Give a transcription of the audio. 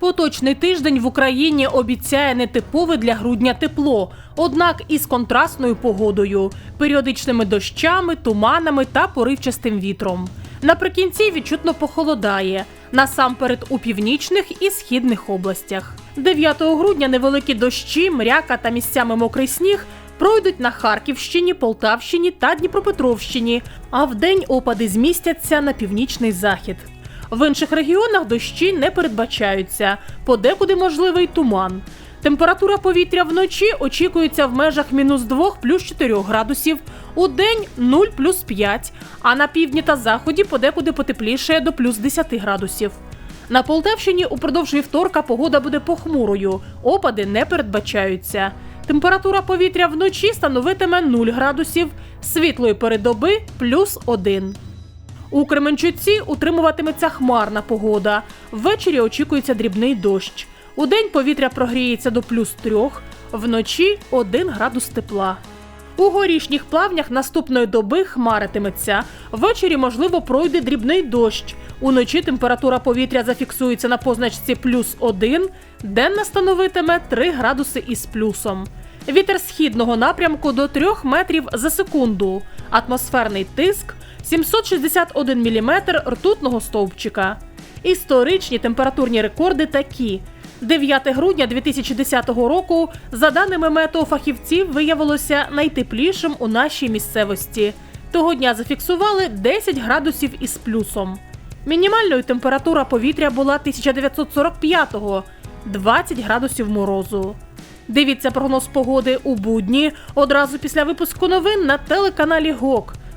Поточний тиждень в Україні обіцяє нетипове для грудня тепло, однак із контрастною погодою, періодичними дощами, туманами та поривчастим вітром. Наприкінці відчутно похолодає, насамперед у північних і східних областях. 9 грудня невеликі дощі, мряка та місцями мокрий сніг пройдуть на Харківщині, Полтавщині та Дніпропетровщині, а вдень опади змістяться на північний захід. В інших регіонах дощі не передбачаються, подекуди можливий туман. Температура повітря вночі очікується в межах мінус 2 плюс 4 градусів, у день 0 плюс 5, а на півдні та заході подекуди потепліше до плюс 10 градусів. На Полтавщині упродовж вівторка погода буде похмурою, опади не передбачаються. Температура повітря вночі становитиме 0 градусів, світлої передоби плюс 1. У Кременчуці утримуватиметься хмарна погода. Ввечері очікується дрібний дощ. Удень повітря прогріється до плюс 3, вночі 1 градус тепла. У горішніх плавнях наступної доби хмаритиметься. Ввечері, можливо, пройде дрібний дощ. Уночі температура повітря зафіксується на позначці плюс 1, денна становитиме 3 градуси із плюсом. Вітер східного напрямку до 3 метрів за секунду. Атмосферний тиск 761 мм ртутного стовпчика. Історичні температурні рекорди такі. 9 грудня 2010 року, за даними метеофахівців, виявилося найтеплішим у нашій місцевості. Того дня зафіксували 10 градусів із плюсом. Мінімальною температура повітря була 1945-го – 20 градусів морозу. Дивіться прогноз погоди у будні одразу після випуску новин на телеканалі ГОК.